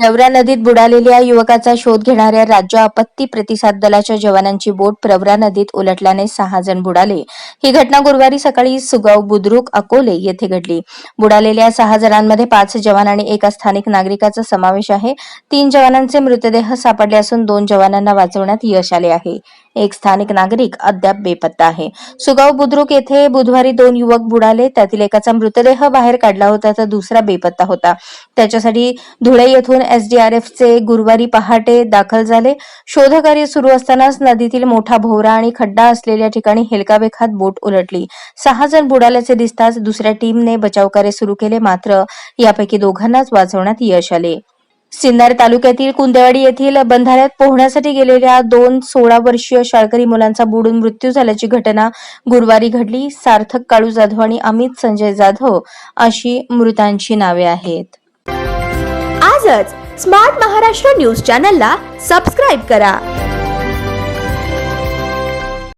प्रवरा नदीत बुडालेल्या युवकाचा शोध घेणाऱ्या राज्य आपत्ती प्रतिसाद दलाच्या जवानांची बोट प्रवरा नदीत उलटल्याने सहा जण बुडाले. ही घटना गुरुवारी सकाळी सुगाव बुद्रुक अकोले येथे घडली. बुडालेल्या सहा जणांमध्ये पाच जवान आणि एका स्थानिक नागरिकाचा समावेश आहे. तीन जवानांचे मृतदेह सापडले असून दोन जवानांना वाचवण्यात यश आले आहे. एक स्थानिक नागरिक अद्याप बेपत्ता आहे. सुगाव बुद्रुक येथे बुधवारी दोन युवक बुडाले. त्यातील एकाचा मृतदेह बाहेर काढला होता तर दुसरा बेपत्ता होता. त्याच्यासाठी धुळे येथून एसडीआरएफचे गुरुवारी पहाटे दाखल झाले. शोधकार्य सुरू असतानाच नदीतील मोठा भोवरा आणि खड्डा असलेल्या ठिकाणी हेलकाबेखात बोट उलटली. सहा जण बुडाल्याचे दिसताच दुसऱ्या टीमने बचावकार्य सुरू केले. मात्र यापैकी दोघांनाच वाचवण्यात यश आले. सिन्नर तालुक्यातील कुंदेवाडी येथील बंधाऱ्यात पोहण्यासाठी गेलेल्या दोन सोळा वर्षीय शाळकरी मुलांचा बुडून मृत्यू झाल्याची घटना गुरुवारी घडली. सार्थक काळू जाधव आणि अमित संजय जाधव अशी मृतांची नावे आहेत. आजच स्मार्ट महाराष्ट्र न्यूज चॅनलला सबस्क्राईब करा.